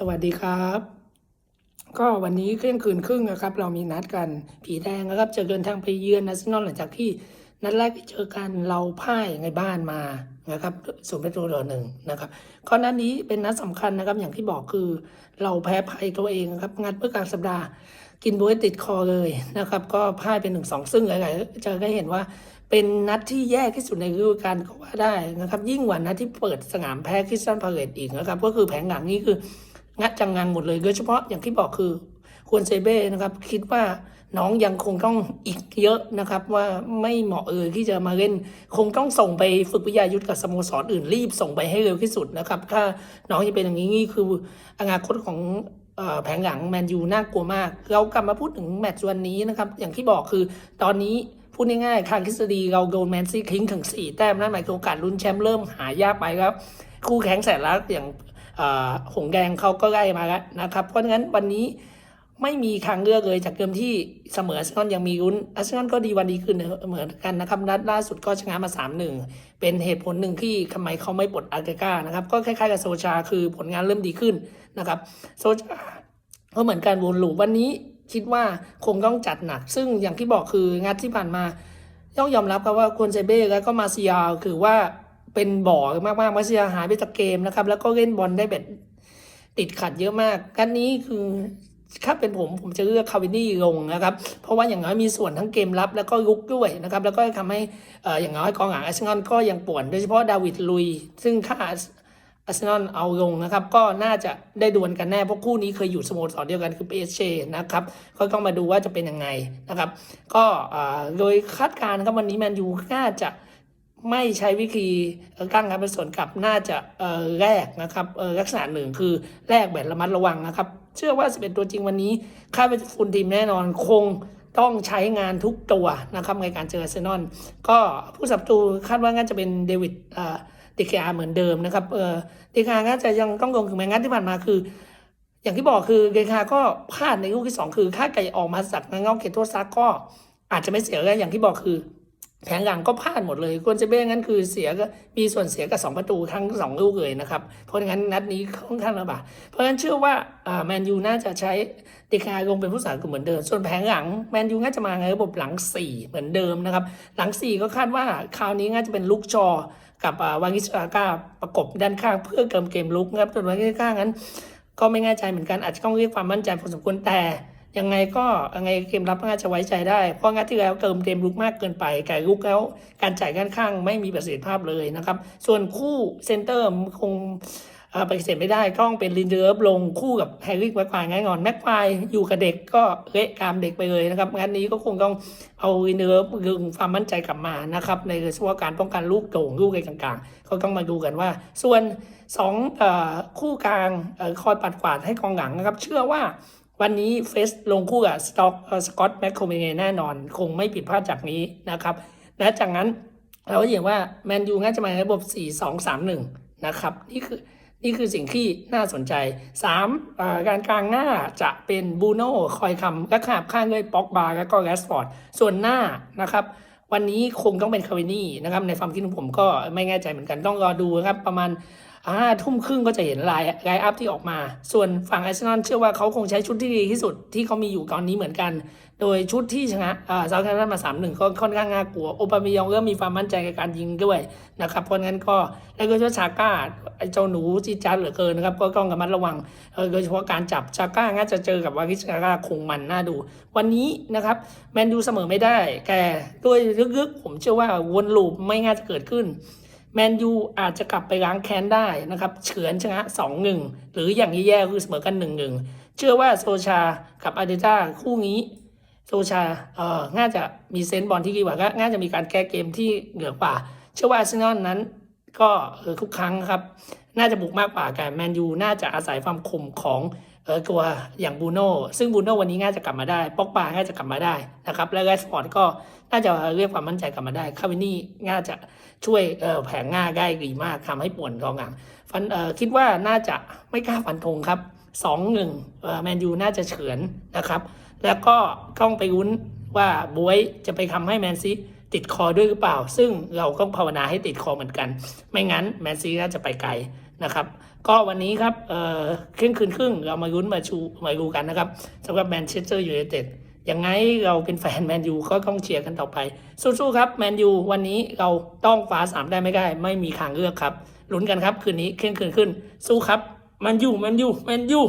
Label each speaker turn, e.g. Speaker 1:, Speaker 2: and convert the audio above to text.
Speaker 1: สวัสดีครับ ก็วันนี้เที่ยงคืนครึ่งนะครับ เรามีนัดกันผีแดงนะครับเจอกันทางไปเยือนอาร์เซนอลหลังจากที่นัดแรกที่เจอกันเราพ่ายในบ้านมานะครับสูงประตูต่อหนึ่งนะครับก็นัดนี้เป็นนัดสำคัญนะครับ อย่างที่บอกคือเราแพ้ภัยตัวเองนะครับงัดเมื่อกลางสัปดาห์ กินบวยติดคอเลยนะครับ ก็พ่ายเป็นหนึ่งสองซึ่งหลายๆจะได้เห็นว่าเป็นนัดที่แย่ที่สุดในฤดูกาลก็ว่าได้นะครับ ยิ่งกว่านัดที่เปิดสนามแพ้คริสตันพาเลตอีกนะครับ ก็คือแผงหลังนี่คือ งัดจังงังหมดเลยโดยเฉพาะอย่างที่บอกคือควรเซเบ้นะครับ คิดว่าน้องยังคงต้องอีกเยอะนะครับ ว่าไม่เหมาะเออที่จะมาเล่น คงต้องส่งไปฝึกวิทยายุทธกับสโมสรอื่นรีบส่งไปให้เร็วที่สุดนะครับ ถ้าน้องจะเป็นอย่างนี้นี่คืออนาคตของออแผงหลังแมนยูน่ากลัวมาก เรากลับมาพูดถึงแมตช์วันนี้นะครับ อย่างที่บอกคือตอนนี้พูดง่ายๆทางทฤษฎีเราโดนแมนซีทิ้งถึงสี่แต้มนั่นหมายถึงโอกาสลุ้นแชมป์เริ่มหายากไปแล้วคู่แข่งแสนรักอย่าง หงแดงเขาก็ไล่มาแล้วนะครับ เพราะฉะนั้นวันนี้ไม่มีทางเลือกเลยจากเดิมที่เสมออาร์เซนอลยังมีลุ้นอาร์เซนอลก็ดีวันดีขึ้นเหมือนกันนะครับนัดล่าสุดก็ชนะมา 3-1 เป็นเหตุผลหนึ่งที่ทำไมเขาไม่ปลดอาร์เกก้านะครับ ก็คล้ายๆกับโซชาคือผลงานเริ่มดีขึ้นนะครับโซชาก็เหมือนกันวนลูปวันนี้คิดว่าคงต้องจัดหนัก ซึ่งอย่างที่บอกคืองานที่ผ่านมาต้องยอมรับครับว่าควรเซเบ้แล้วก็มาซิยาคือว่า เป็นบ่อมากๆมาซิยหายไปจากเกมนะครับ แล้วก็เล่นบอลได้แบบติดขัดเยอะมากกันนี้คือถ้าเป็นผมผมจะเลือกคาวินี่ลงนะครับ เพราะว่าอย่างน้อยมีส่วนทั้งเกมรับแล้วก็ลุกด้วยนะครับ แล้วก็ทำให้อย่างน้อยกองหลังอาร์เซนอลก็ยังป่วน โดยเฉพาะดาวิดลุย ซึ่งถ้าอาร์เซนอลเอาลงนะครับ ก็น่าจะได้ดวลกันแน่เพราะคู่นี้เคยอยู่สโมสรเดียวกันคือเอเชนะครับ ก็ต้องมาดูว่าจะเป็นยังไงนะครับ ก็โดยคาดการณ์ครับวันนี้แมนยูน่าจะ ไม่ใช้วิธีตั้งการเป็นส่วนกลับน่าจะเอ่อแรกนะครับลักษณะหนึ่งคือแรกแบบระมัดระวังนะครับ เชื่อว่า 11 ตัวจริงวันนี้คาดว่าจะฟุนทีมแน่นอนคงต้องใช้งานทุกตัวนะครับในการเจออาร์เซนอลก็ผู้สับตูคาดว่าน่าจะเป็นเดวิดเอ่อเดคอาเหมือนเดิมนะครับเดคาน่าจะยังต้องลงถึงแม้งั้นที่ผ่านมาคือ อย่างที่บอกคือเดคาก็พลาดในลูกที่สองคือถ้าไก่ออกมาจากเงาเขตโทษซักก็อาจจะไม่เสียแล้วอย่างที่บอกคือ แผงหลังก็พลาดหมดเลยควรจะเป็นงั้นคือเสียก็มีส่วนเสียกับสองประตูทั้งสองลูกเลยนะครับ เพราะงั้นนัดนี้ค่อนข้างลำบากเพราะฉะนั้นเชื่อว่าแมนยูน่าจะใช้เดคาลงเป็นผู้สาประตูเหมือนเดิม ส่วนแผงหลังแมนยูน่าจะมาในระบบหลังสี่เหมือนเดิมนะครับ หลังสี่ก็คาดว่าคราวนี้น่าจะเป็นลูกชอกับวางิสอาก้าประกบด้านข้างเพื่อเติมเกมลุกนะครับส่วนวางิสอาก้านั้น ก็ไม่แน่ใจเหมือนกันอาจจะต้องเรียกความมั่นใจพอสมควรแต่ ยังไงก็ยังไงเกมรับน่าจะไว้ใจได้เพราะงัดที่แล้วเติมเกมลุกมากเกินไปไก่ลุกแล้วการจ่ายด้านข้างไม่มีประสิทธิภาพเลยนะครับ ส่วนคู่เซนเตอร์คงปฏิเสธไม่ได้ต้องเป็นลินเดอร์ฟลงคู่กับแฮร์รี่แม็กควายง่ายงอนแม็กควายอยู่กับเด็กก็เละกามเด็กไปเลยนะครับงานนี้ก็คงต้องเอาลินเดอร์ฟดึงความมั่นใจกลับมานะครับในเรื่องการป้องกันลูกโด่งลูกอะไรต่างๆก็ต้องมาดูกันว่า ส่วนสองคู่กลางคอยปัดกวาดให้กองหลังนะครับ เชื่อว่า วันนี้เฟสลงคู่กับสต็อกสกอตแมคโครเมเนแน่นอน คงไม่ผิดพลาดจากนี้นะครับและจากนั้นเราก็เห็นว่าแมนยูน่าจะมาในระบบ 4 2 3 1 นะครับ นี่คือนี่คือสิ่งที่น่าสนใจ 3 การกลางหน้าจะเป็นบูโน่คอยคำและขาบข้างด้วยป็อกบาและก็แรสฟอร์ด ส่วนหน้านะครับ วันนี้คงต้องเป็นคาวินี่นะครับ ในความคิดของผมก็ไม่แน่ใจเหมือนกันต้องรอดูครับประมาณ ห้าทุ่มครึ่งก็จะเห็นไลน์ไลน์อัพที่ออกมา ส่วนฝั่งอาร์เซนอลเชื่อว่าเขาคงใช้ชุดที่ดีที่สุดที่เขามีอยู่ตอนนี้เหมือนกัน โดยชุดที่ชนะอ่าซาท์แฮมป์ตันมา3 1ก็ค่อนข้างน่ากลัว โอปามิยองก็มีความมั่นใจในการยิงด้วยนะครับ เพราะงั้นก็แล้วก็เจ้าชาก้าไอ้เจ้าหนูจีจัดเหลือเกินนะครับ ก็ต้องระมัดระวังโดยเฉพาะการจับชาก้าน่าจะเจอกับวากิชาก้าคงมันน่าดู วันนี้นะครับแมนดูเสมอไม่ได้แต่ด้วยลึกๆผมเชื่อว่าวนลูปไม่น่าจะเกิดขึ้น แมนยูอาจจะกลับไปล้างแค้นได้นะครับ เฉือนชนะสองหนึ่งหรืออย่างแย่ๆคือเสมอกันหนึ่งหนึ่งเชื่อว่าโซชากับอาร์เดต้าคู่นี้โซชาเอ่อน่าจะมีเซนส์บอลที่ดีกว่าก็น่าจะมีการแก้เกมที่เหนือกว่า เชื่อว่าอาร์เซนอลนั้นก็เออทุกครั้งครับ น่าจะบุกมากกว่าแต่แมนยูน่าจะอาศัยความคมของ เออตัวอย่างบูโน่ซึ่งบูโน่วันนี้น่าจะกลับมาได้ป็อกบาน่าจะกลับมาได้นะครับและแรสฟอร์ดก็น่าจะเรียกความมั่นใจกลับมาได้คาวินี่น่าจะช่วยเออแผงง่าได้ดีมากทำให้ป่วนกองหลังฟันเออคิดว่าน่าจะไม่กล้าฟันธงครับสองหนึ่งแมนยูน่าจะเฉือนนะครับ แล้วก็ต้องไปลุ้นว่าบวยจะไปทำให้แมนซีติดคอด้วยหรือเปล่า ซึ่งเราก็ภาวนาให้ติดคอเหมือนกัน ไม่งั้นแมนซีน่าจะไปไกล นะครับ ก็วันนี้ครับเออครึ่งคืนครึ่งเรามาลุ้นมาชูมาดูกันนะครับสำหรับแมนเชสเตอร์ยูไนเต็ดยังไงเราเป็นแฟนแมนยูก็ต้องเชียร์กันต่อไป สู้ๆครับแมนยูวันนี้เราต้องฟ้าสามได้ไม่ได้ ไม่มีทางเลือกครับลุ้นกันครับคืนนี้ครึ่งคืนขึ้น สู้ครับแมนยูแมนยูแมนยู